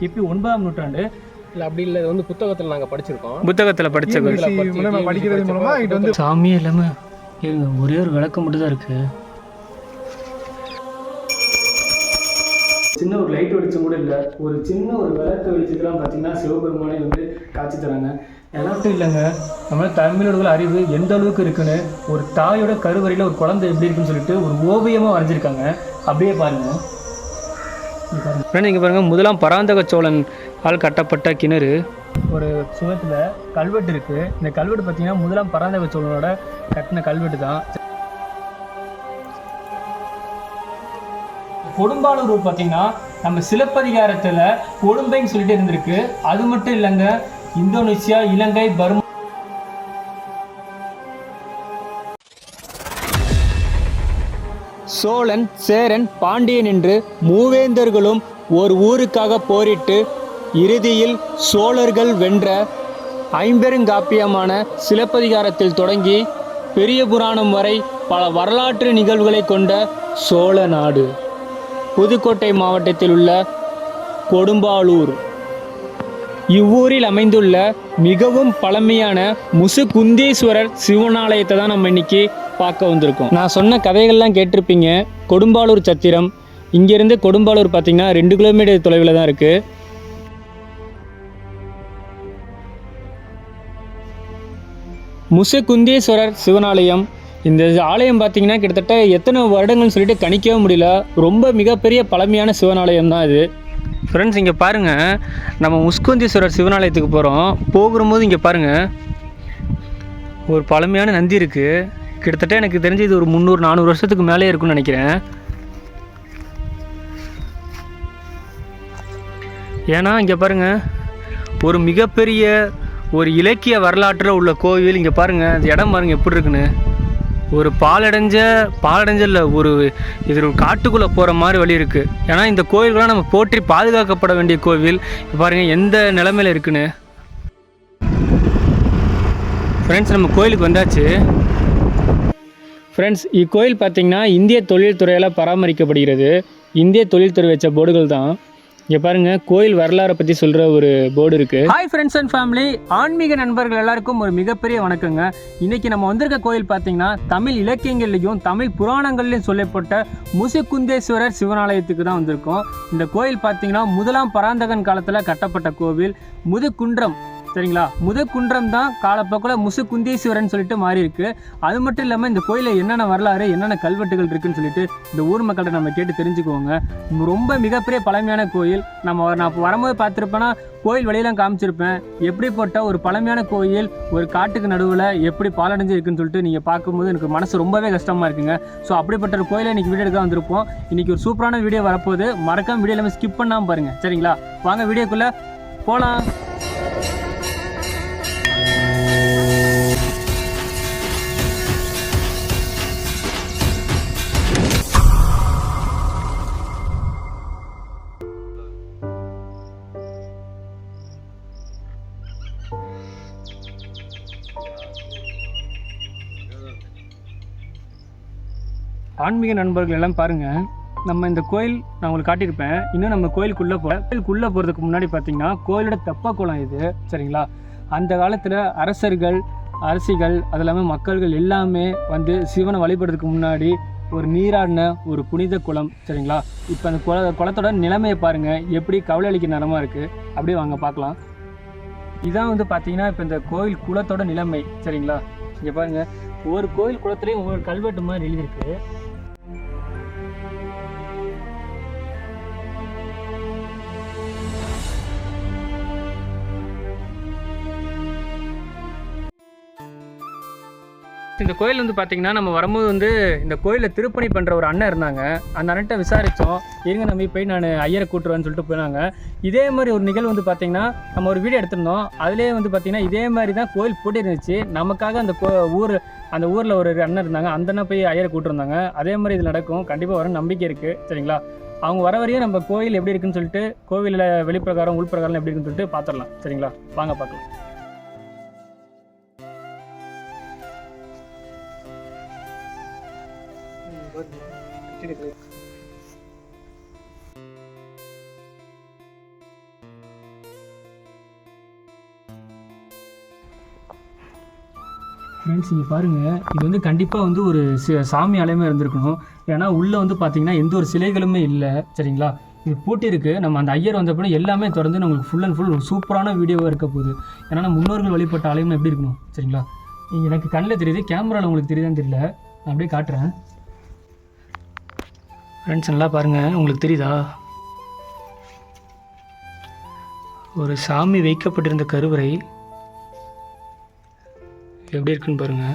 கிபி ஒன்பதாம் நூற்றாண்டு. இல்லை அப்படி இல்லை. இது வந்து புத்தகத்தில் நாங்கள் படிச்சிருக்கோம். புத்தகத்தில் படிச்சு- படிக்கிறது மூலமா இது வந்து சாமியே இல்லாமல் இருங்க ஒரே ஒரு விளக்கம் மட்டும் தான் இருக்கு. சின்ன ஒரு லைட் வெளிச்சம் கூட இல்லை. ஒரு சின்ன ஒரு விளக்கு வெளிச்சத்துலாம் பார்த்தீங்கன்னா சிவபெருமானே வந்து காட்சி தராங்க. எல்லாட்டும் இல்லைங்க. நம்ம தமிழர்கள் அறிவு எந்த அளவுக்கு இருக்குன்னு ஒரு தாயோட கருவறையில் ஒரு குழந்தை எப்படி இருக்குன்னு சொல்லிட்டு ஒரு ஓவியமாக வரைஞ்சிருக்காங்க. அப்படியே பாருங்க இங்கே பாருங்கள் முதலாம் பராந்தக சோழன் ஆல் கட்டப்பட்ட கிணறு. ஒரு சுகத்தில் கல்வெட்டு இருக்குது இந்த கல்வெட்டு பார்த்தீங்கன்னா முதலாம் பராந்தக சோழனோட கட்டின கல்வெட்டு தான். கொடும்பாளூர் பார்த்தீங்கன்னா நம்ம சிலப்பதிகாரத்தில் கொடும்பைன்னு சொல்லிட்டு இருந்திருக்கு. அது மட்டும் இல்லைங்க இந்தோனேசியா இலங்கை பர்மா சோழன் சேரன் பாண்டியன் என்று மூவேந்தர்களும் ஒரு ஊருக்காக போரிட்டு இறுதியில் சோழர்கள் வென்ற ஐம்பெருங்காப்பியமான சிலப்பதிகாரத்தில் தொடங்கி பெரிய புராணம் வரை பல வரலாற்று நிகழ்வுகளை கொண்ட சோழ நாடு. புதுக்கோட்டை மாவட்டத்தில் உள்ள கொடும்பாலூர் இவ்வூரில் அமைந்துள்ள மிகவும் பழமையான முசுகுந்தீஸ்வரர் சிவனாலயத்தை தான் நம்ம இன்னைக்கு பார்க்க வந்திருக்கோம். நான் சொன்ன கதைகள்லாம் கேட்டிருப்பீங்க. கொடும்பாலூர் சத்திரம். இங்கேருந்து கொடும்பாலூர் பார்த்தீங்கன்னா ரெண்டு கிலோமீட்டர் தொலைவில் தான் இருக்குது முசகுந்தேஸ்வரர் சிவனாலயம். இந்த ஆலயம் பார்த்தீங்கன்னா கிட்டத்தட்ட எத்தனை வருடங்கள்னு சொல்லிட்டு கணிக்கவே முடியல. ரொம்ப மிகப்பெரிய பழமையான சிவனாலயம் தான் இது. ஃப்ரெண்ட்ஸ் இங்கே பாருங்கள் நம்ம முஸ்குந்தீஸ்வரர் சிவனாலயத்துக்கு போகிறோம் போகும்போது இங்கே பாருங்கள் ஒரு பழமையான நந்தி இருக்குது கிட்டத்தட்ட எனக்கு தெரிஞ்சு இது ஒரு முந்நூறு நானூறு வருஷத்துக்கு மேலே இருக்கும்னு நினைக்கிறேன். ஏன்னா இங்கே பாருங்கள் ஒரு மிகப்பெரிய ஒரு இலக்கிய வரலாற்றில் உள்ள கோவில் இங்கே பாருங்கள் அந்த இடம் பாருங்கள் எப்படி இருக்குன்னு. ஒரு பாலடைஞ்ச பாலடைஞ்ச இல்லை ஒரு இது ஒரு காட்டுக்குள்ளே போகிற மாதிரி வழி இருக்குது ஏன்னா இந்த கோவில்கள்லாம் நம்ம போற்றி பாதுகாக்கப்பட வேண்டிய கோவில். பாருங்கள் எந்த நிலமையில இருக்குன்னு. ஃப்ரெண்ட்ஸ் நம்ம கோயிலுக்கு வந்தாச்சு. ஃப்ரெண்ட்ஸ் இக்கோயில் பார்த்தீங்கன்னா இந்திய தொழில்துறையால் பராமரிக்கப்படுகிறது. இந்திய தொழில்துறை வச்ச போர்டுகள் தான். இங்கே பாருங்க கோயில் வரலாறை பற்றி சொல்கிற ஒரு போர்டு இருக்கு. ஹாய் ஃப்ரெண்ட்ஸ் அண்ட் ஃபேமிலி ஆன்மீக நண்பர்கள் எல்லாருக்கும் ஒரு மிகப்பெரிய வணக்கங்க. இன்னைக்கு நம்ம வந்திருக்க கோயில் பார்த்தீங்கன்னா தமிழ் இலக்கியங்கள்லையும் தமிழ் புராணங்கள்லையும் சொல்லப்பட்ட முசுகுந்தேஸ்வரர் சிவனாலயத்துக்கு தான் வந்திருக்கோம். இந்த கோயில் பார்த்தீங்கன்னா முதலாம் பராந்தகன் காலத்தில் கட்டப்பட்ட கோவில். முதுகுன்றம் சரிங்களா? முதற்குன்றம் தான் காலப்போக்கில் முசுகுந்தீஸ்வரன் சொல்லிட்டு மாறி இருக்கு அது மட்டும் இல்லாமல் இந்த கோயிலில் என்னென்ன வரலாறு என்னென்ன கல்வெட்டுகள் இருக்குன்னு சொல்லிட்டு இந்த ஊர் மக்கள்கிட்ட நம்ம கேட்டு தெரிஞ்சுக்குவோங்க. ரொம்ப மிகப்பெரிய பழமையான கோயில். நம்ம நான் வரும்போது பார்த்துருப்பேன்னா கோயில் வழியெல்லாம் காமிச்சிருப்பேன். எப்படிப்பட்ட ஒரு பழமையான கோயில் ஒரு காட்டுக்கு நடுவில் எப்படி பாலடைஞ்சு இருக்குன்னு சொல்லிட்டு நீங்கள் பார்க்கும்போது எனக்கு மனசு ரொம்பவே கஷ்டமாக இருக்குங்க. ஸோ அப்படிப்பட்ட ஒரு கோயிலை இன்றைக்கி வீடியோ எடுக்க வந்திருப்போம். இன்னைக்கு ஒரு சூப்பரான வீடியோ வரப்போகுது. மறக்காம வீடியோ எல்லாமே ஸ்கிப் பண்ணாமல் பாருங்கள் சரிங்களா? வாங்க வீடியோக்குள்ளே போகலாம் ஆன்மீக நண்பர்கள் எல்லாம் பாருங்க. நம்ம இந்த கோயில் நான் உங்களுக்கு காட்டியிருப்பேன். இன்னும் நம்ம கோயிலுக்குள்ளே போ கோயிலுக்குள்ளே போகிறதுக்கு முன்னாடி பார்த்தீங்கன்னா கோயிலோட தெப்ப குளம் இது சரிங்களா? அந்த காலத்தில் அரசர்கள் அரசிகள் அது இல்லாமல் மக்கள்கள் எல்லாமே வந்து சிவனை வழிபடுறதுக்கு முன்னாடி ஒரு நீராடின ஒரு புனித குளம் சரிங்களா? இப்போ அந்த குள குளத்தோட நிலைமையை பாருங்கள் எப்படி கவலை அளிக்கிற நிறமாக இருக்குது அப்படியே வாங்க பார்க்கலாம் இதான் வந்து பார்த்தீங்கன்னா இப்போ இந்த கோயில் குளத்தோட நிலைமை சரிங்களா? இங்கே பாருங்கள் ஒவ்வொரு கோயில் குளத்துலேயும் ஒவ்வொரு கல்வெட்டு மாதிரி எழுதியிருக்கு. இந்த கோயில் வந்து பார்த்தீங்கன்னா நம்ம வரும்போது வந்து இந்த கோயிலில் திருப்பணி பண்ணுற ஒரு அண்ணன் இருந்தாங்க. அந்த அண்ணன்ட்ட விசாரித்தோம் இருங்க நம்பி போய் நான் ஐயரை கூட்டுருவேன்னு சொல்லிட்டு போனாங்க. இதே மாதிரி ஒரு நிகழ்வு வந்து பார்த்தீங்கன்னா நம்ம ஒரு வீடியோ எடுத்திருந்தோம். அதிலே வந்து பார்த்தீங்கன்னா இதே மாதிரி தான் கோயில் பூட்டி இருந்துச்சு நமக்காக அந்த கோ ஊர் அந்த ஊரில் ஒரு அண்ணன் இருந்தாங்க. அந்த அண்ணன் போய் ஐயரை கூட்டிருந்தாங்க. அதே மாதிரி இது நடக்கும். கண்டிப்பாக வரும் நம்பிக்கை இருக்குது சரிங்களா? அவங்க வர வரையும் நம்ம கோயில் எப்படி இருக்குன்னு சொல்லிட்டு கோவிலில் வெளிப்பிரகாரம் உள்பிரகாரம் எப்படி இருக்குன்னு சொல்லிட்டு பார்த்துடலாம் சரிங்களா? வாங்க பார்க்கலாம் ஃப்ரெண்ட்ஸ் நீங்கள் பாருங்கள் இது வந்து கண்டிப்பாக வந்து ஒரு சாமி ஆலயமாக இருந்திருக்கணும். ஏன்னா உள்ளே வந்து பார்த்தீங்கன்னா எந்த ஒரு சிலைகளுமே இல்லை. சரிங்களா? இது பூட்டி இருக்கு. நம்ம அந்த ஐயர் வந்த எல்லாமே திறந்து நம்மளுக்கு ஃபுல் அண்ட் ஃபுல் ஒரு சூப்பரான வீடியோவாக இருக்க போகுது. ஏன்னா நம்ம முன்னோர்கள் வழிபட்ட ஆலயம் எப்படி இருக்கணும் சரிங்களா? நீங்கள் எனக்கு கண்ணில் தெரியுது. கேமராவில் உங்களுக்கு தெரியுதான்னு தெரியல. நான் அப்படியே காட்டுறேன். ஃப்ரெண்ட்ஸ் நல்லா பாருங்கள் உங்களுக்கு தெரியுதா? ஒரு சாமி வைக்கப்பட்டிருந்த கருவறை எப்படி இருக்குன்னு பாருங்க.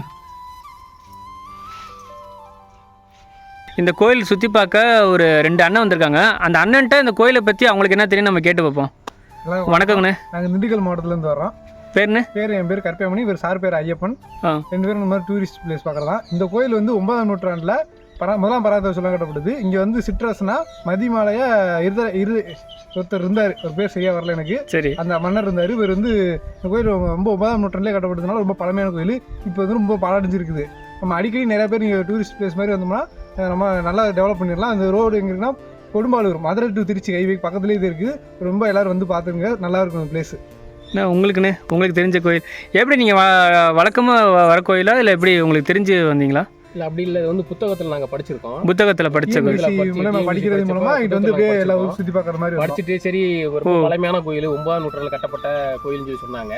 இந்த கோயில் சுற்றி பார்க்க ஒரு ரெண்டு அண்ணன் வந்திருக்காங்க. அந்த அண்ணன்ட்ட இந்த கோயிலை பற்றி அவங்களுக்கு என்ன தெரியும் நம்ம கேட்டு பார்ப்போம். வணக்கங்கண்ணே. நாங்கள் திண்டுக்கல் மாவட்டத்துலேருந்து வர்றோம். பேருண்ணே பேர் என் பேர் கருப்பேமணி இவர் சார் பேர் ஐயப்பன். ரெண்டு பேரும் இந்த மாதிரி டூரிஸ்ட் பிளேஸ் பார்க்குறதா. இந்த கோயில் வந்து ஒன்பதாம் நூற்றாண்டில் பரா முதலாம் பராதவ சொல்ல கட்டப்படுது இங்கே வந்து சிட்ரஸ்னா மதிமாலைய இருத இரு ஒருத்தர் இருந்தார். ஒரு பேர் சரியாக வரல எனக்கு. சரி. அந்த மன்னர் இருந்தார். இவர் வந்து இந்த கோயில் ரொம்ப ஒன்பதாம் நூற்றாண்டிலே கட்டப்படுறதுனால ரொம்ப பழமையான கோயில். இப்போ வந்து ரொம்ப பாலடைஞ்சிருக்குது நம்ம அடிக்கடி நிறைய பேர் இங்கே டூரிஸ்ட் பிளேஸ் மாதிரி வந்தோம்னா நம்ம நல்லா டெவலப் பண்ணிடலாம். அந்த ரோடு எங்க இருக்குன்னா கொடும்பாலூர் மதுரை டு திருச்சி ஹைவே பக்கத்துலேயே இது இருக்குது. ரொம்ப எல்லாரும் வந்து பார்த்துங்க நல்லா இருக்கும் அந்த பிளேஸ் அண்ணா உங்களுக்குண்ணே உங்களுக்கு தெரிஞ்ச கோயில். எப்படி நீங்கள் வழக்கமாக வர கோயிலா? இல்லை எப்படி உங்களுக்கு தெரிஞ்சு வந்தீங்களா? இல்லை அப்படி இல்லை. வந்து புத்தகத்தில் நாங்கள் படிச்சிருக்கோம். புத்தகத்தில் படித்த இதுல படிக்கிறது மூலமா இங்க வந்து அப்படியே எல்லா ஊரும் சுற்றி பார்க்குற மாதிரி. படிச்சுட்டு சரி ஒரு. பழமையான கோயில் ஒன்பதாம் நூற்றாண்டில் கட்டப்பட்ட கோயில்னு சொல்லி சொன்னாங்க.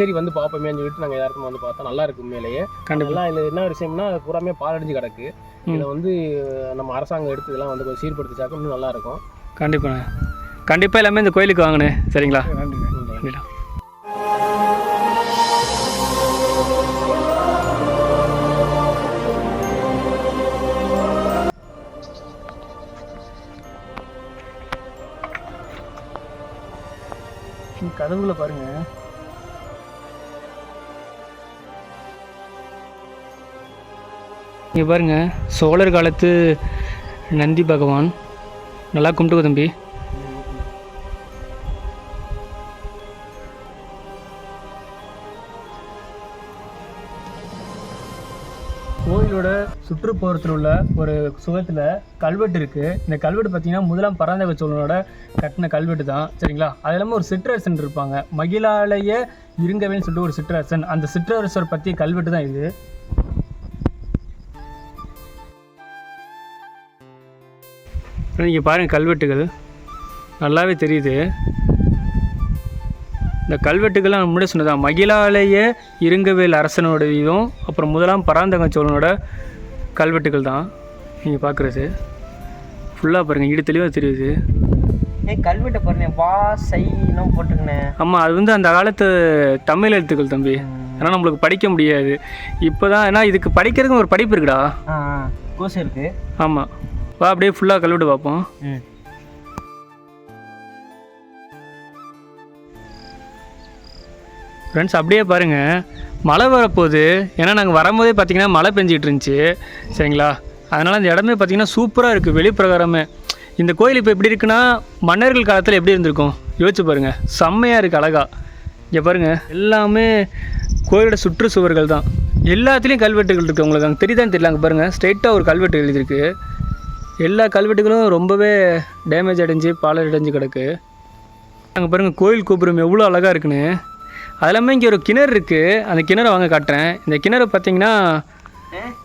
சரி வந்து பார்ப்போமேன்னு சொல்லிட்டு நாங்கள் எல்லாருக்கும் வந்து பார்த்தா நல்லா இருக்கு உண்மையிலேயே. கண்டிப்பாக இதில் என்ன விஷயம்னா பூராமே பாலடைஞ்சு கிடக்கு. ம். இதை வந்து நம்ம அரசாங்கம் எடுத்து இதெல்லாம் வந்து கொஞ்சம் சீர்படுத்திச்சாக்க இன்னும் நல்லா இருக்கும். கண்டிப்பாண்ணே கண்டிப்பாக எல்லாமே இந்த கோயிலுக்கு வாங்கண்ணே சரிங்களா? நன்றிண்ணா கதவுல பாருங்க. இங்கே பாருங்க சோழர் காலத்து நந்தி பகவான். நல்லா கும்பிட்டுக்கோ தம்பி. சுற்றுப்புறத்தில் உள்ள ஒரு சுகத்தில் கல்வெட்டு இருக்குது இந்த கல்வெட்டு பார்த்தீங்கன்னா முதலாம் பராந்தக சோழனோட கட்டின கல்வெட்டு தான். சரிங்களா? அது இல்லாமல் ஒரு சிற்றரசன் இருப்பாங்க. மகிழாலய இருங்கவேன்னு சொல்லிட்டு ஒரு சிற்றரசன். அந்த சிற்றரசர் பற்றிய கல்வெட்டு தான் இது. நீங்கள் பாருங்கள் கல்வெட்டுகள். நல்லாவே தெரியுது. இந்த கல்வெட்டுகள்லாம் நான் முன்னாடி சொன்னதான் மகிழாலய இருங்கவேல் அரசனோட இதுவும் அப்புறம் முதலாம் பராந்தக சோழனோட கல்வெட்டுகள் தான் நீங்கள் பார்க்குறது ஃபுல்லாக பாருங்கள் ஈடு தெளிவாக தெரியுது. ஏய் கல்வெட்டை பாருண்ணே வா சை இன்னும் போட்டுக்கினே ஆமாம் அது வந்து அந்த காலத்து தமிழ் எழுத்துக்கள் தம்பி. ஏன்னா நம்மளுக்கு படிக்க முடியாது. இப்போ தான் ஏன்னா இதுக்கு படிக்கிறதுக்கு ஒரு படிப்பு இருக்குடா. ஆ ஆ கோஸ் இருக்கு. ஆமாம் வா அப்படியே ஃபுல்லாக கல்வெட்டு பார்ப்போம். ஃப்ரெண்ட்ஸ் அப்படியே பாருங்கள் மழை வரப்போகுது. ஏன்னா நாங்கள் வரும்போதே பார்த்தீங்கன்னா மழை பெஞ்சிக்கிட்டு இருந்துச்சு. சரிங்களா? அதனால் அந்த இடமே பார்த்தீங்கன்னா சூப்பராக இருக்குது வெளிப்பிரகாரமே இந்த கோயில் இப்போ எப்படி இருக்குன்னா மன்னர்கள் காலத்தில் எப்படி இருந்திருக்கும்? யோசிச்சு பாருங்கள் செம்மையாக இருக்குது அழகாக இங்கே பாருங்கள் எல்லாமே கோயிலோட சுற்றுச்சுவர்கள் தான். எல்லாத்துலேயும் கல்வெட்டுகள் இருக்குது உங்களுக்கு. அங்கே தெரியுதான்னு தெரியல. அங்கே பாருங்கள் ஸ்ட்ரெயிட்டாக ஒரு கல்வெட்டு எழுதியிருக்கு. எல்லா கல்வெட்டுகளும் ரொம்பவே டேமேஜ் அடைஞ்சு பாலடைஞ்சு கிடக்கு. அங்கே பாருங்கள் கோயில் கோபுரம் எவ்வளோ அழகாக இருக்குன்னு. அது இல்லாமல் இங்கே ஒரு கிணறு இருக்குது அந்த கிணறை வாங்க காட்டுறேன். இந்த கிணறு பார்த்தீங்கன்னா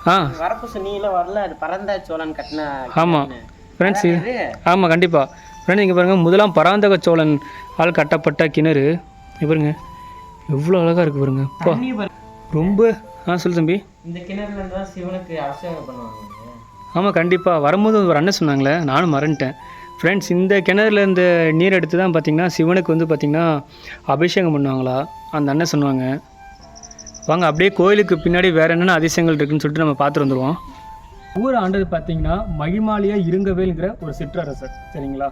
ஆ? வரப்பு சொன்னீங்களா வரல அது பரந்தா சோழன் கட்டின ஆமாம் ஃப்ரெண்ட்ஸ் ஆமாம் கண்டிப்பாக ஃப்ரெண்ட்ஸ் இங்கே பாருங்கள் முதலாம் பராந்தக சோழன் ஆல் கட்டப்பட்ட கிணறு. பாருங்க எவ்வளோ அழகாக இருக்குது பாருங்க. அப்பா. ரொம்ப ஆ சொல்லு தம்பி. இந்த கிணறுல தான் சிவனுக்கு அபிஷேகம் பண்ணுவாங்க. ஆமாம் கண்டிப்பாக வரும்போது ஒரு அண்ணன் சொன்னாங்களே நானும் மறந்துட்டேன். ஃப்ரெண்ட்ஸ் இந்த கிணறுலேருந்து நீர் எடுத்து தான் பார்த்தீங்கன்னா சிவனுக்கு வந்து பார்த்திங்கன்னா அபிஷேகம் பண்ணுவாங்களா? அந்த அண்ணன் சொன்னாங்க. வாங்க அப்படியே கோயிலுக்கு பின்னாடி வேறு என்னென்ன அதிசயங்கள் இருக்குன்னு சொல்லிட்டு நம்ம பார்த்துட்டு வந்துடுவோம் ஊர் ஆண்டது பார்த்தீங்கன்னா மகிமாலியா இருங்கவேல்ங்கிற ஒரு சிற்றரசர் சரிங்களா?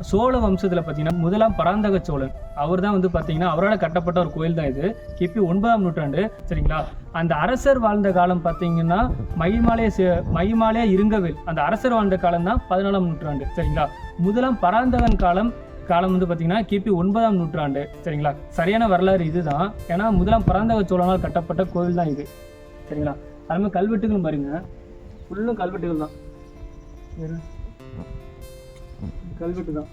சோழ வம்சத்தில் பார்த்தீங்கன்னா முதலாம் பராந்தக சோழன். அவர் தான் வந்து பார்த்தீங்கன்னா அவரால் கட்டப்பட்ட ஒரு கோயில் தான் இது. கிபி ஒன்பதாம் நூற்றாண்டு சரிங்களா? அந்த அரசர் வாழ்ந்த காலம் பார்த்தீங்கன்னா மகிமாலய சி- மகிமாலய இருங்கவேல். அந்த அரசர் வாழ்ந்த காலம் தான் பதினாலாம் நூற்றாண்டு சரிங்களா? முதலாம் பராந்தகன் காலம் காலம் வந்து பார்த்தீங்கன்னா கிபி ஒன்பதாம் நூற்றாண்டு. சரிங்களா? சரியான வரலாறு இதுதான். ஏன்னா முதலாம் பராந்தக சோழனால் கட்டப்பட்ட கோவில் தான் இது. சரிங்களா? அது மாதிரி பாருங்க. ஃபுல்லும் கல்வெட்டுகள் தான். கல்வெட்டு தான்.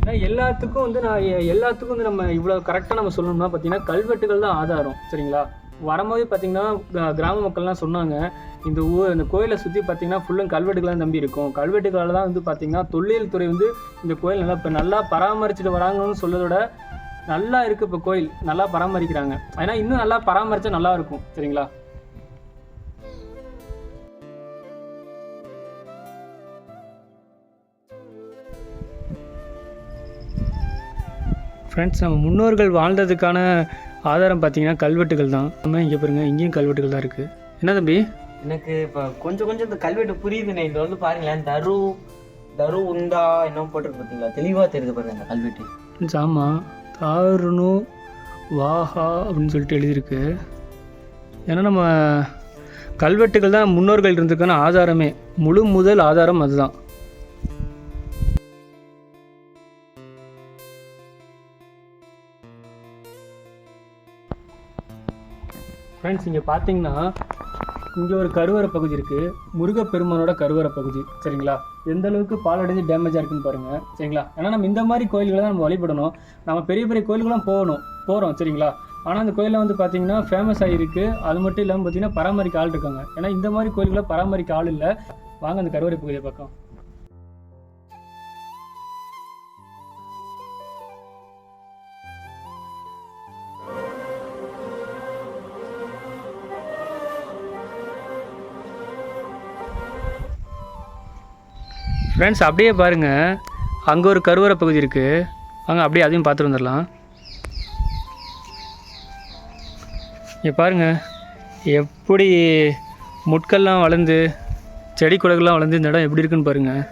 ஏன்னா எல்லாத்துக்கும் வந்து நான் எல்லாத்துக்கும் வந்து நம்ம இவ்வளோ கரெக்டாக நம்ம சொல்லணும்னா பார்த்தீங்கன்னா கல்வெட்டுகள் தான் ஆதாரம். சரிங்களா? வரும்போது பார்த்தீங்கன்னா கிராம மக்கள்லாம் சொன்னாங்க இந்த ஊர் இந்த கோயிலை சுற்றி பார்த்தீங்கன்னா ஃபுல்லும் கல்வெட்டுகளாக நம்பி இருக்கும். கல்வெட்டுகளால் தான் வந்து பார்த்தீங்கன்னா தொல்லியல் துறை வந்து இந்த கோயில் நல்லா இப்போ நல்லா பராமரிச்சுட்டு வராங்கன்னு சொல்லதோட நல்லா இருக்குது இப்போ கோயில். நல்லா பராமரிக்கிறாங்க. ஏன்னா இன்னும் நல்லா பராமரித்தா நல்லா இருக்கும். சரிங்களா? ஃப்ரெண்ட்ஸ் நம்ம முன்னோர்கள் வாழ்ந்ததுக்கான ஆதாரம் பார்த்தீங்கன்னா கல்வெட்டுகள் தான். நம்ம இங்கே பாருங்க இங்கேயும் கல்வெட்டுகள் தான் இருக்குது என்ன தம்பி? எனக்கு இப்போ கொஞ்சம் கொஞ்சம் இந்த கல்வெட்டு புரியுதுண்ணே. இது வந்து பாருங்களேன் தரு தரு உண்டா என்ன போட்டிருக்கு பார்த்தீங்களா தெளிவாக தெரியுது பாருங்க இந்த கல்வெட்டு. ஆமாம் தாருணு வாஹா அப்படின்னு சொல்லிட்டு எழுதியிருக்கு. ஏன்னா நம்ம கல்வெட்டுகள் தான் முன்னோர்கள் இருந்ததுக்கான ஆதாரமே. முழு முதல் ஆதாரம் அதுதான். ஃப்ரெண்ட்ஸ் இங்கே பார்த்தீங்கன்னா இங்கே ஒரு கருவறை பகுதி இருக்குது முருகப்பெருமானோட கருவறை பகுதி சரிங்களா? எந்த அளவுக்கு பாலடைஞ்சு டேமேஜாக இருக்குன்னு பாருங்கள் சரிங்களா? ஏன்னா நம்ம இந்த மாதிரி கோயில்களை தான் நம்ம வழிபடணும். நம்ம பெரிய பெரிய கோயிலுக்கெல்லாம் போகணும் போகிறோம் சரிங்களா? ஆனால் அந்த கோயிலில் வந்து பார்த்தீங்கன்னா ஃபேமஸ் ஆகிருக்கு அது மட்டும் இல்லாமல் பார்த்தீங்கன்னா பராமரிக்க ஆள் இருக்காங்க. ஏன்னா இந்த மாதிரி கோயில்களை பராமரிக்க ஆள் இல்லை. வாங்க அந்த கருவறை பகுதியை பக்கம் ஃப்ரெண்ட்ஸ் அப்படியே பாருங்கள் அங்கே ஒரு கருவறை பகுதி இருக்குது வாங்க அப்படியே அதையும் பார்த்துட்டு வந்துடலாம். இங்கே பாருங்கள் எப்படி முட்கள்லாம் வளர்ந்து செடி கொடைகள்லாம் வளர்ந்து இந்த இடம் எப்படி இருக்குன்னு பாருங்கள்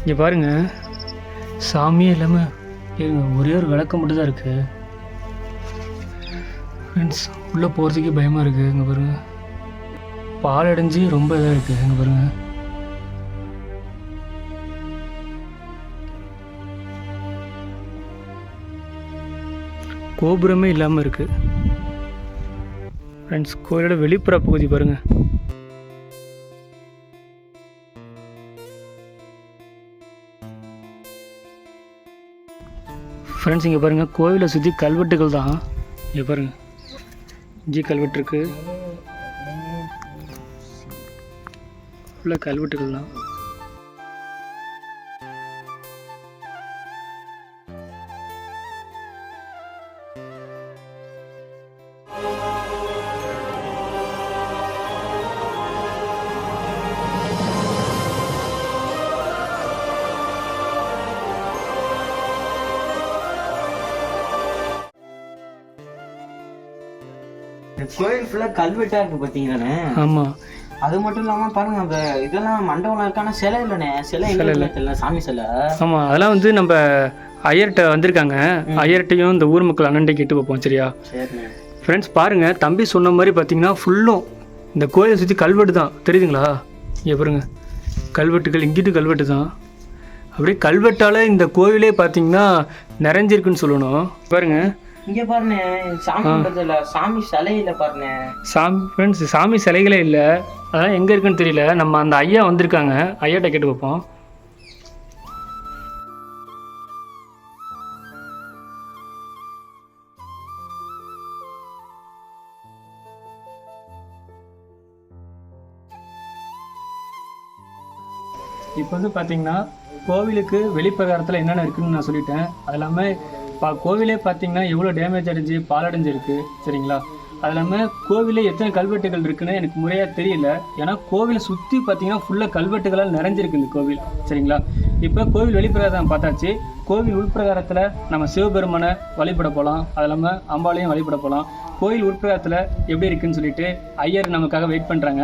இங்கே பாருங்கள் சாமியே இல்லாமல் ஒரே ஒரு விளக்கம் மட்டும் தான் இருக்குது ஃப்ரெண்ட்ஸ் உள்ளே போகிறதுக்கே பயமாக இருக்குது இங்கே பாருங்கள் பால் அடைஞ்சு ரொம்ப இதாக இருக்குது இங்கே பாருங்க. கோபுரமே இல்லாமல் இருக்கு. ஃப்ரெண்ட்ஸ் கோயிலோட வெளிப்புற பகுதி பாருங்க. ஃப்ரெண்ட்ஸ் இங்கே பாருங்கள் கோவிலை சுற்றி கல்வெட்டுகள் தான். இங்கே பாருங்கள் ஜி கல்வெட்டு இருக்குது ஃபுல்லாக கல்வெட்டுகள் தான் கோயில் ஃபுல்லாக கல்வெட்டாக இருக்கு பார்த்தீங்களாண்ணே ஆமாம் அது மட்டும் இல்லாமல் பாருங்க அந்த இதெல்லாம் மண்டபம்லாம் இருக்கான? சிலை இல்லைண்ணே. சிலை எங்கே இல்லை. தெரியல சாமி சிலை. ஆமாம் அதெல்லாம் வந்து நம்ம ஐயர்கிட்ட வந்திருக்காங்க. ஐயர்கிட்டையும் இந்த ஊர் மக்கள் அண்ணன்ட்டை கேட்டு வைப்போம் சரியா? ஃப்ரெண்ட்ஸ் பாருங்கள் தம்பி சொன்ன மாதிரி பார்த்தீங்கன்னா ஃபுல்லும் இந்த கோயிலை சுற்றி கல்வெட்டு தான். தெரியுதுங்களா? இங்கே பாருங்க. கல்வெட்டுகள் இங்கிட்டு கல்வெட்டு தான். அப்படியே கல்வெட்டால் இந்த கோவிலே பார்த்தீங்கன்னா நிறைஞ்சிருக்குன்னு சொல்லணும். பாருங்க. இங்கே பாருண்ணே சாமி பக்கத்துல சாமி சிலையில பாருண்ணே. சாமி ஃப்ரெண்ட்ஸ் சாமி சிலைகளே இல்லை. அதெல்லாம் எங்கே இருக்குன்னு தெரியல. நம்ம அந்த ஐயா வந்திருக்காங்க. ஐயாட்ட கேட்டு வைப்போம் இப்போ வந்து பார்த்தீங்கன்னா கோவிலுக்கு வெளிப்பிரகாரத்தில் என்னென்ன இருக்குன்னு நான் சொல்லிட்டேன். அது இல்லாமல் பா கோவிலே பார்த்தீங்கன்னா எவ்வளோ டேமேஜ் அடைஞ்சு பாலடைஞ்சிருக்கு சரிங்களா? அது இல்லாமல் கோவிலே எத்தனை கல்வெட்டுகள் இருக்குன்னு எனக்கு முறையாக தெரியல. ஏன்னா கோவிலை சுற்றி பார்த்தீங்கன்னா ஃபுல்லாக கல்வெட்டுகளால் நிறைஞ்சிருக்கு இந்த கோவில் சரிங்களா? இப்போ கோவில் வெளிப்பிரகாரம் பார்த்தாச்சு. கோவில் உள்பிரகாரத்தில் நம்ம சிவபெருமானை வழிபட போகலாம் அது இல்லாமல் அம்பாளையும் வழிபட போகலாம் கோயில் உட்பிரகாரத்தில் எப்படி இருக்குன்னு சொல்லிட்டு ஐயர் நமக்காக வெயிட் பண்ணுறாங்க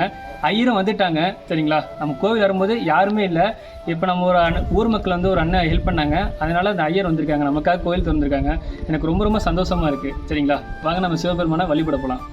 ஐயரும் வந்துட்டாங்க சரிங்களா? நம்ம கோவில் வரும்போது யாருமே இல்லை. இப்போ நம்ம ஒரு அண்ணன் ஊர் மக்கள் வந்து ஒரு அண்ணன் ஹெல்ப் பண்ணாங்க. அதனால அந்த ஐயர் வந்திருக்காங்க. நமக்காக கோவில் திறந்திருக்காங்க. எனக்கு ரொம்ப ரொம்ப சந்தோஷமாக இருக்குது சரிங்களா? வாங்க நம்ம சிவபெருமானை வழிபட போகலாம்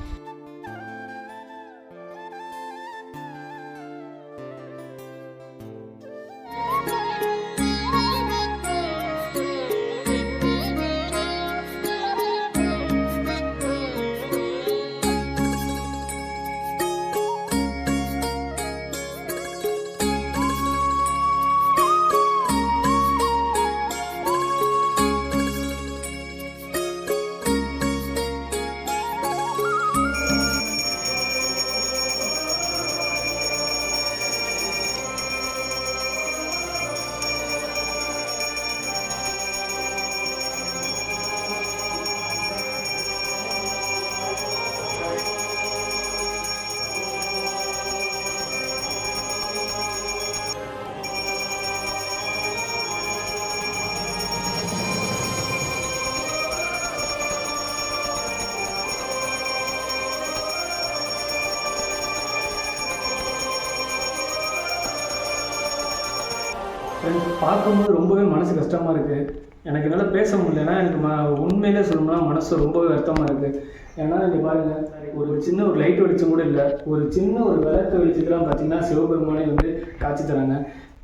பார்க்கும்போது ரொம்பவே மனசு கஷ்டமாக இருக்குது எனக்கு என்னால் பேச முடியல. ஏன்னா எனக்கு ம உண்மையிலே சொல்லணும்னா மனசு ரொம்பவே வருத்தமாக இருக்குது ஏன்னா இங்கே பாருங்கள் ஒரு சின்ன ஒரு லைட் வெளிச்சம் கூட இல்லை. ஒரு சின்ன ஒரு விளக்கு வெளிச்சத்துலாம் பார்த்தீங்கன்னா சிவபெருமானே வந்து காட்சி தராங்க.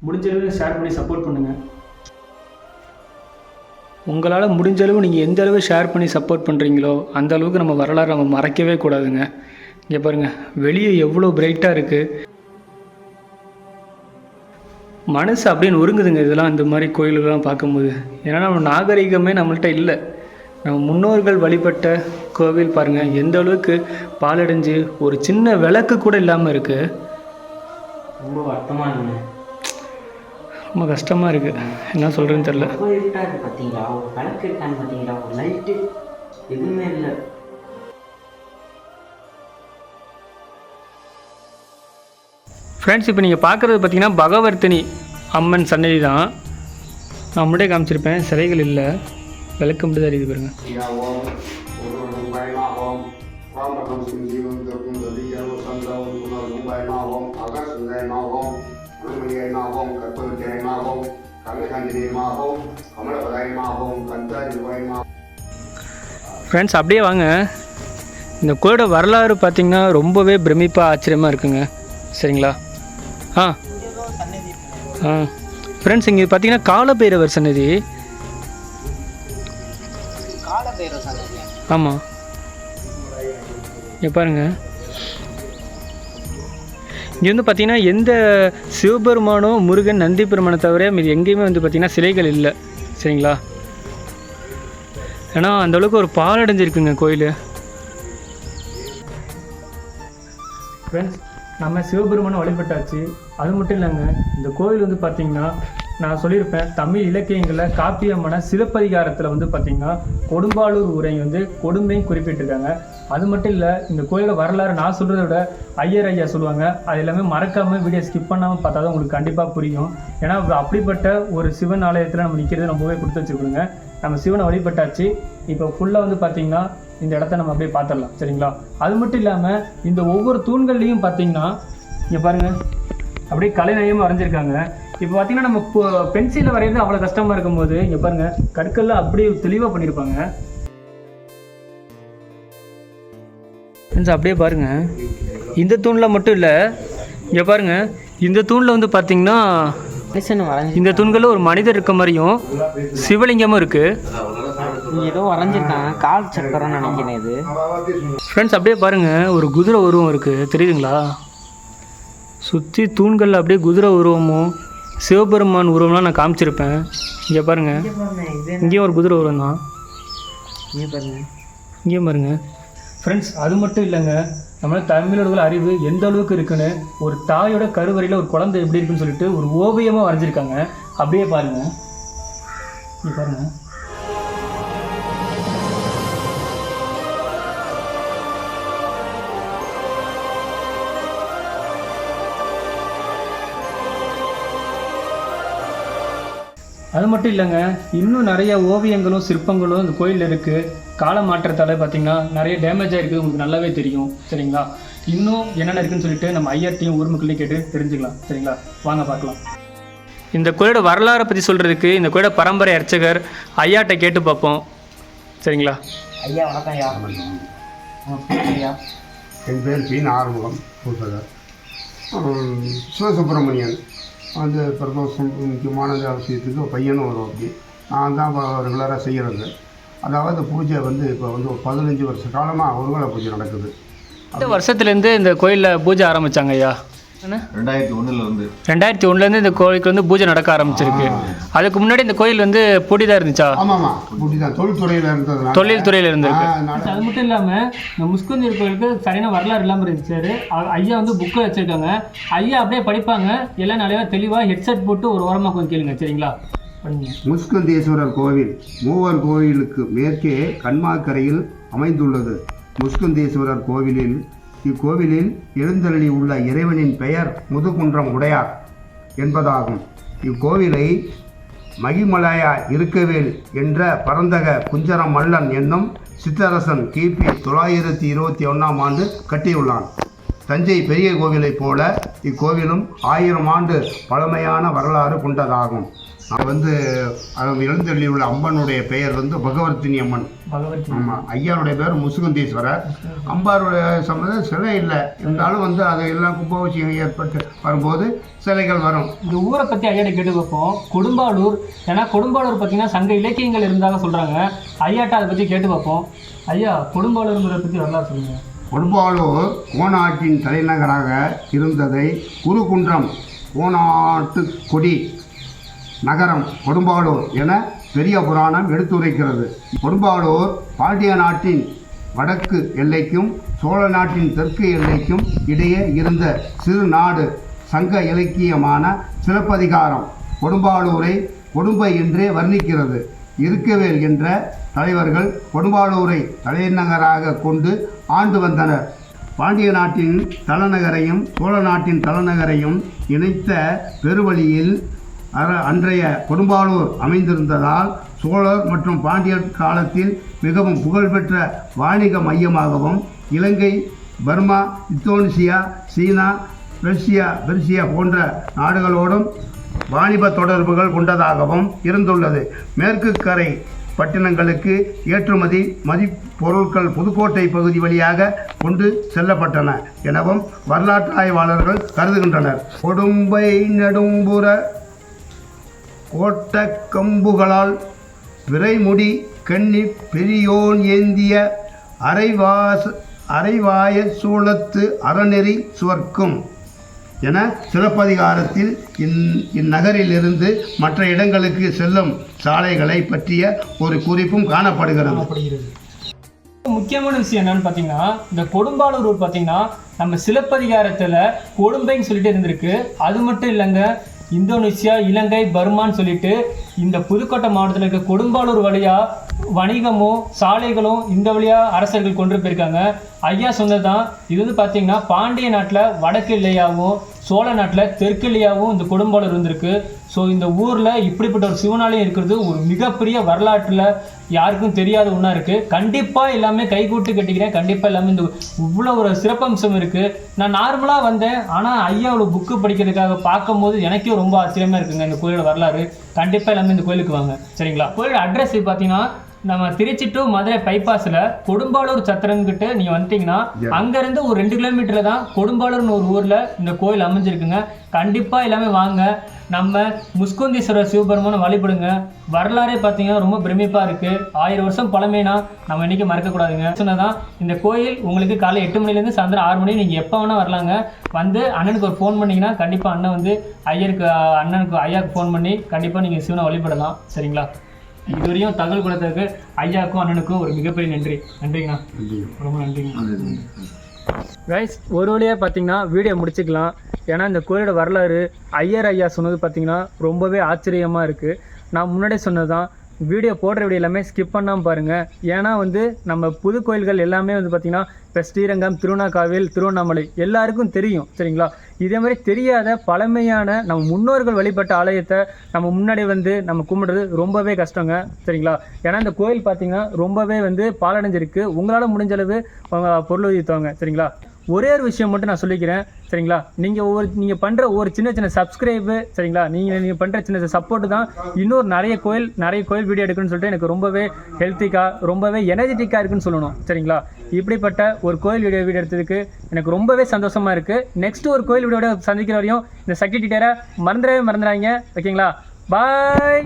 முடிஞ்சளவு ஷேர் பண்ணி சப்போர்ட் பண்ணுங்கள் உங்களால் முடிஞ்ச அளவு நீங்கள் எந்த அளவு ஷேர் பண்ணி சப்போர்ட் பண்ணுறீங்களோ அந்த அளவுக்கு நம்ம வரலாறு நம்ம மறக்கவே கூடாதுங்க. இங்கே பாருங்கள் வெளியே எவ்வளோ பிரைட்டாக இருக்குது மனசு அப்படின்னு ஒருங்குதுங்க இதெல்லாம் இந்த மாதிரி கோயில்கள்லாம் பார்க்கும்போது. ஏன்னா நம்ம நாகரிகமே நம்மள்ட்ட இல்லை. நம்ம முன்னோர்கள் வழிபட்ட கோவில் பாருங்கள் எந்த அளவுக்கு பாலடைஞ்சு ஒரு சின்ன விளக்கு கூட இல்லாமல் இருக்குது ரொம்ப வருத்தமாக இருந்தேன் ரொம்ப கஷ்டமாக இருக்குது என்ன சொல்கிறேன்னு தெரில பார்த்தீங்களா ஒரு விளக்கு இருக்கான்னு பார்த்தீங்களா ஒரு லைட்டு எதுவுமே இல்லை. ஃப்ரெண்ட்ஸ் இப்போ நீங்கள் பார்க்குறது பார்த்தீங்கன்னா பகவர்த்தினி அம்மன் சன்னதி தான். நான் முன்னாடியே காமிச்சிருப்பேன். சிலைகள் இல்லை. விளக்கு மட்டும் தான் இருக்குது பாருங்க. ஃப்ரெண்ட்ஸ் அப்படியே வாங்க. இந்த கோயிலோட வரலாறு பார்த்தீங்கன்னா ரொம்பவே பிரமிப்பாக ஆச்சரியமாக இருக்குங்க. சரிங்களா? ஆ. ஆ. ஃப்ரெண்ட்ஸ் இங்கே பார்த்தீங்கன்னா காலபைரவர் சன்னதி. ஆமாம் இங்கே பாருங்க. இங்கே வந்து பார்த்தீங்கன்னா எந்த சிவபெருமானோ முருகன் நந்தி பெருமானை தவிர மீது எங்கேயுமே வந்து பார்த்தீங்கன்னா சிலைகள் இல்லை. சரிங்களா? ஏன்னா அந்த அளவுக்கு ஒரு பாலடைஞ்சிருக்குங்க கோயில். ஃப்ரெண்ட்ஸ் நம்ம சிவபெருமானை வழிபட்டாச்சு. அது மட்டும் இல்லைங்க இந்த கோயில் வந்து பார்த்தீங்கன்னா நான் சொல்லியிருப்பேன் தமிழ் இலக்கியங்களில் காப்பியமான சிலப்பதிகாரத்தில் வந்து பார்த்தீங்கன்னா கொடும்பாளூர் உரை வந்து கொடுமையும் குறிப்பிட்டிருக்காங்க. அது மட்டும் இல்லை இந்த கோயிலோட வரலாறு நான் சொல்கிறத விட ஐயர் ஐயா சொல்லுவாங்க. அது எல்லாமே மறக்காமல் வீடியோ ஸ்கிப் பண்ணாமல் பார்த்தா தான் உங்களுக்கு கண்டிப்பாக புரியும். ஏன்னா அப்படிப்பட்ட ஒரு சிவன் ஆலயத்தில் நம்ம நிற்கிறது ரொம்பவே கொடுத்து வச்சுருக்கோங்க நம்ம சிவனை வழிபட்டாச்சு. இப்போ ஃபுல்லாக வந்து பார்த்தீங்கன்னா இந்த இடத்த நம்ம அப்படியே பார்த்துடலாம். சரிங்களா? அது மட்டும் இல்லாமல் இந்த ஒவ்வொரு தூண்கள்லேயும் பார்த்தீங்கன்னா இங்கே பாருங்கள் அப்படியே கலைநயமாக வரைஞ்சிருக்காங்க. இப்போ பார்த்தீங்கன்னா நம்ம பென்சிலில் வரைகிறது அவ்வளோ கஷ்டமாக இருக்கும்போது இங்கே பாருங்கள் கற்கள்ல அப்படியே தெளிவாக பண்ணியிருப்பாங்க ஃப்ரெண்ட்ஸ் அப்படியே பாருங்கள் இந்த தூணில் மட்டும் இல்லை இங்கே பாருங்கள் இந்த தூணில் வந்து பார்த்தீங்கன்னா இந்த தூண்களில் ஒரு மனிதர் இருக்க மாதிரியும் சிவலிங்கமும் இருக்குது ஏதோ வரைஞ்சிருக்காங்க கால் சக்கரம்னு நினைக்கிறேன் இது. ஃப்ரெண்ட்ஸ் அப்படியே பாருங்கள் ஒரு குதிரை உருவம் இருக்குது தெரியுதுங்களா? சுற்றி தூண்களில் அப்படியே குதிரை உருவமும் சிவபெருமான் உருவம்லாம் நான் காமிச்சிருப்பேன். இங்கே பாருங்கள் இங்கே பாருங்க இது இங்கேயும் ஒரு குதிரை உருவம் தான். இங்கே பாருங்க. இங்கேயும் பாருங்க. ஃப்ரெண்ட்ஸ் அது மட்டும் இல்லைங்க. நம்ம தமிழர்கள் அறிவு எந்த அளவுக்கு இருக்குன்னு ஒரு தாயோட கருவறையில் ஒரு குழந்தை எப்படி இருக்குன்னு சொல்லிட்டு ஒரு ஓவியமாக வரைஞ்சிருக்காங்க. அப்படியே பாருங்க. இங்கே அது மட்டும் இல்லைங்க இன்னும் நிறைய ஓவியங்களும் சிற்பங்களும் இந்த கோயிலில் இருக்குது கால மாற்றத்தால் பார்த்தீங்கன்னா நிறைய டேமேஜ் ஆகிருக்கு உங்களுக்கு நல்லாவே தெரியும். சரிங்களா? இன்னும் என்னென்ன இருக்குன்னு சொல்லிட்டு நம்ம ஐயர்ட்டையும் ஊர் மக்களையும் கேட்டு தெரிஞ்சுக்கலாம். சரிங்களா? வாங்க பார்க்கலாம். இந்த கோயிலோட வரலாறை பற்றி சொல்கிறதுக்கு இந்த கோயிலோட பரம்பரை அர்ச்சகர் ஐயாட்ட கேட்டு பார்ப்போம். சரிங்களா? ஐயா வணக்கம் ஐயா. ஐயா. என் பேர் பி. பூசகர். ஹம், சிவசுப்பிரமணியன். வந்து பிரதோஷம் முக்கியமானது அவசியத்துக்கு பையனும் வரும் அப்படி. நான் தான் ரெகுலராக செய்கிறது அதாவது பூஜை வந்து இப்போ வந்து ஒரு பதினஞ்சு வருஷ காலமாக ஒருவேளை பூஜை நடக்குது. இந்த வருஷத்துலேருந்து இந்த கோயிலில் பூஜை ஆரம்பித்தாங்க ஐயா ரெண்டாயிரத்தி ஒண்ணுல இருந்து ரெண்டாயிரத்தி ஒன்றுலேருந்து இந்த கோயிலுக்கு வந்து பூஜை நடக்க ஆரம்பிச்சிருக்கு. அதுக்கு முன்னாடி இந்த கோயில் வந்து பொடிதான் இருந்துச்சா? ஆமாம்மா பூஜை தான் தொழில்துறையில் இருந்திருக்கு. நட- அது மட்டும் இல்லாமல் இந்த முஸ்கந்தீர் கோயிலுக்கு சரியான வரலாறு இல்லாமல் இருந்துச்சு அ- ஐயா வந்து புக்கை வச்சுருக்காங்க. ஐயா அப்படியே படிப்பாங்க. எல்லாம் நிறையா தெளிவாக ஹெட்செட் போட்டு ஒரு ஓரமாக கொஞ்சம் கேளுங்க சரிங்களா? முஸ்கந்தேஸ்வரர் கோவில் மூவர் கோவிலுக்கு மேற்கே கண்மாக்கரையில் அமைந்துள்ளது முஸ்கந்தேஸ்வரர் கோவிலில் இக்கோவிலில் எழுந்தருளி உள்ள இறைவனின் பெயர் முதுகுன்றம் உடையார் என்பதாகும். இக்கோவிலை மகிமலாயா இருக்கவேல் என்ற பரந்தக குஞ்சர மல்லன் என்னும் சித்தரசன் கிபி தொள்ளாயிரத்தி இருபத்தி ஒன்றாம் ஆண்டு கட்டியுள்ளான். தஞ்சை பெரிய கோவிலைப் போல இக்கோவிலும் ஆயிரம் ஆண்டு பழமையான வரலாறு கொண்டதாகும். வந்து எழுந்தள்ளியுள்ள அம்மனுடைய பெயர் வந்து பகவர்த்தினி அம்மன். ஆமாம் ஐயாவுடைய பேர் முசுகுந்தீஸ்வரர். அம்பாருடைய சம்மந்தம் சிலை இல்லை. இருந்தாலும் வந்து அது எல்லாம் கும்பாபிஷேகம் ஏற்பட்டு வரும்போது சிலைகள் வரும். இந்த ஊரை பற்றி ஐயாட்ட கேட்டு பார்ப்போம். கொடும்பாளூர் ஏன்னா கொடும்பாளூர் பார்த்தீங்கன்னா சங்க இலக்கியங்கள் இருந்தாக சொல்கிறாங்க ஐயாட்ட அதை பற்றி கேட்டு பார்ப்போம். ஐயா கொடும்பாளூருங்கிறத பற்றி வரலாறு சொல்லுங்கள் கொடும்பாளூர் கோனாட்டின் தலைநகராக இருந்ததை குருகுன்றம் கோனாட்டு கொடி நகரம் கொடும்பாளூர் என பெரிய புராணம் எடுத்துரைக்கிறது. கொடும்பாளூர் பாண்டிய நாட்டின் வடக்கு எல்லைக்கும் சோழ நாட்டின் தெற்கு எல்லைக்கும் இடையே இருந்த சிறு நாடு சங்க இலக்கியமான சிலப்பதிகாரம் கொடும்பாளூரை கொடும்பை என்றே வர்ணிக்கிறது. இருக்கவேல் என்ற தலைவர்கள் கொடும்பாளூரை தலைநகராக கொண்டு ஆண்டு வந்தனர். பாண்டிய நாட்டின் தலைநகரையும் சோழ நாட்டின் தலைநகரையும் இணைத்த பெருவழியில் அன்றைய கொடும்பாலூர் அமைந்திருந்ததால் சோழர் மற்றும் பாண்டியர் காலத்தில் மிகவும் புகழ்பெற்ற வாணிக மையமாகவும் இலங்கை பர்மா இந்தோனேசியா சீனா பெர்சியா பெர்சியா போன்ற நாடுகளோடும் வாணிப தொடர்புகள் கொண்டதாகவும் இருந்துள்ளது. மேற்கு கரை பட்டினங்களுக்கு ஏற்றுமதி மதிப்பொருட்கள் புதுக்கோட்டை பகுதி வழியாக கொண்டு செல்லப்பட்டன எனவும் வரலாற்று ஆய்வாளர்கள் கருதுகின்றனர். கொடும்பை நெடும்புற கோட்ட கம்புகளால் விரைமுடி கண்ணி பெரியோன் ஏந்திய அரைவாச அரைவாய சூழத்து அறநெறி சுவர்க்கும் என சிலப்பதிகாரத்தில் இந் இந்நகரிலிருந்து மற்ற இடங்களுக்கு செல்லும் சாலைகளை பற்றிய ஒரு குறிப்பும் காணப்படுகிறது. முக்கியமான விஷயம் என்னன்னு பார்த்தீங்கன்னா இந்த கொடும்பாளூர் ரூட் பார்த்தீங்கன்னா நம்ம சிலப்பதிகாரத்தில் கொடும்பைன்னு சொல்லிட்டு இருந்திருக்கு. அது மட்டும் இல்லைங்க இந்தோனேசியா இலங்கை பர்மான்னு சொல்லிட்டு இந்த புதுக்கோட்டை மாவட்டத்தில் இருக்க கொடும்பாலூர் வழியாக வணிகமும் சாலைகளும் இந்த வழியாக அரசர்கள் கொண்டு போயிருக்காங்க. ஐயா சொன்னதுதான். இது வந்து பார்த்தீங்கன்னா பாண்டிய நாட்டில் வடக்கு எல்லையாகவும் சோழ நாட்டில் தெற்கிலியாவும் இந்த கொடும்பாளூர் இருந்திருக்கு. ஸோ இந்த ஊரில் இப்படிப்பட்ட ஒரு சிவனாலயம் இருக்கிறது ஒரு மிகப்பெரிய வரலாற்றில் யாருக்கும் தெரியாத ஒன்றா இருக்குது கண்டிப்பாக எல்லாமே கைகூட்டு கட்டிக்கிறேன். கண்டிப்பாக எல்லாமே இந்த இவ்வளோ ஒரு சிறப்பம்சம் இருக்குது நான் நார்மலாக வந்தேன். ஆனால் ஐயா அவ்வளோ புக்கு படிக்கிறதுக்காக பார்க்கும்போது எனக்கே ரொம்ப ஆச்சரியமாக இருக்குங்க இந்த கோயிலோட வரலாறு. கண்டிப்பாக எல்லாமே இந்த கோயிலுக்கு வாங்க. சரிங்களா? கோயிலோட அட்ரஸ் பார்த்தீங்கன்னா நம்ம திருச்சி டு மதுரை பைபாஸில் கொடும்பாளூர் சத்திரம்கிட்ட நீங்கள் வந்துட்டீங்கன்னா அங்கேருந்து ஒரு ரெண்டு கிலோமீட்டரில் தான் கொடும்பாளூர்னு ஒரு ஊரில் இந்த கோயில் அமைஞ்சிருக்குங்க. கண்டிப்பாக எல்லாமே வாங்க. நம்ம முஸ்குந்தீஸ்வரர் சிவபெருமானை வழிபடுங்க. வரலாறே பார்த்தீங்கன்னா ரொம்ப பிரமிப்பாக இருக்குது ஆயிரம் வருஷம் பழமைனா நம்ம இன்றைக்கி மறக்கக்கூடாதுங்க சொன்னதான் இந்த கோயில் உங்களுக்கு காலை எட்டு மணிலேருந்து சாயந்தரம் ஆறு மணி நீங்கள் எப்போ வேணால் வரலாங்க. வந்து அண்ணனுக்கு ஒரு ஃபோன் பண்ணிங்கன்னா கண்டிப்பாக அண்ணன் வந்து ஐயருக்கு அண்ணனுக்கு ஐயாவுக்கு ஃபோன் பண்ணி கண்டிப்பாக நீங்கள் சிவனை வழிபடலாம். சரிங்களா? இதுவரையும் தகவல் கொடுத்ததுக்கு ஐயாவுக்கும் அண்ணனுக்கும் ஒரு மிகப்பெரிய நன்றி. நன்றிங்கண்ணா. ரொம்ப நன்றிங்க. கைஸ் ஒரு வழியாக பார்த்தீங்கன்னா வீடியோ முடிச்சுக்கலாம். ஏன்னா இந்த கோயிலோட வரலாறு ஐயர் ஐயா சொன்னது பார்த்தீங்கன்னா ரொம்பவே ஆச்சரியமாக இருக்குது நான் முன்னாடியே சொன்னது தான் வீடியோ போடுற வீடியோ எல்லாமே ஸ்கிப் பண்ணாமல் பாருங்கள் ஏன்னா வந்து நம்ம புது கோயில்கள் எல்லாமே வந்து பார்த்திங்கன்னா இப்போ ஸ்ரீரங்கம் திருவண்ணாக்காவில் திருவண்ணாமலை எல்லாருக்கும் தெரியும் சரிங்களா? இதே மாதிரி தெரியாத பழமையான நம்ம முன்னோர்கள் வழிபட்ட ஆலயத்தை நம்ம முன்னாடி வந்து நம்ம கும்பிடுறது ரொம்பவே கஷ்டங்க சரிங்களா? ஏன்னா இந்த கோயில் பார்த்திங்கன்னா ரொம்பவே வந்து பாலடைஞ்சிருக்கு உங்களால் முடிஞ்சளவு அவங்க பொருள் உதவித்தவங்க சரிங்களா? ஒரே ஒரு விஷயம் மட்டும் நான் சொல்லிக்கிறேன். சரிங்களா? நீங்கள் ஒவ்வொரு நீங்கள் பண்ணுற ஒரு சின்ன சின்ன சப்ஸ்கிரைபு சரிங்களா? நீங்கள் நீங்கள் பண்ணுற சின்ன சப்போர்ட்டு தான் இன்னொரு நிறைய கோயில் நிறைய கோயில் வீடியோ எடுக்கணும்னு சொல்லிட்டு எனக்கு ரொம்பவே ஹெல்த்திக்காக ரொம்பவே எனர்ஜெட்டிக்காக இருக்குன்னு சொல்லணும். சரிங்களா? இப்படிப்பட்ட ஒரு கோயில் வீடியோ வீடியோ எடுத்ததுக்கு எனக்கு ரொம்பவே சந்தோஷமாக இருக்குது நெக்ஸ்ட் ஒரு கோயில் வீடியோட சந்திக்கிற வரையும் இந்த சக்தி டீட்டரை மறந்துடவே மறந்துடாங்க ஓகேங்களா பாய்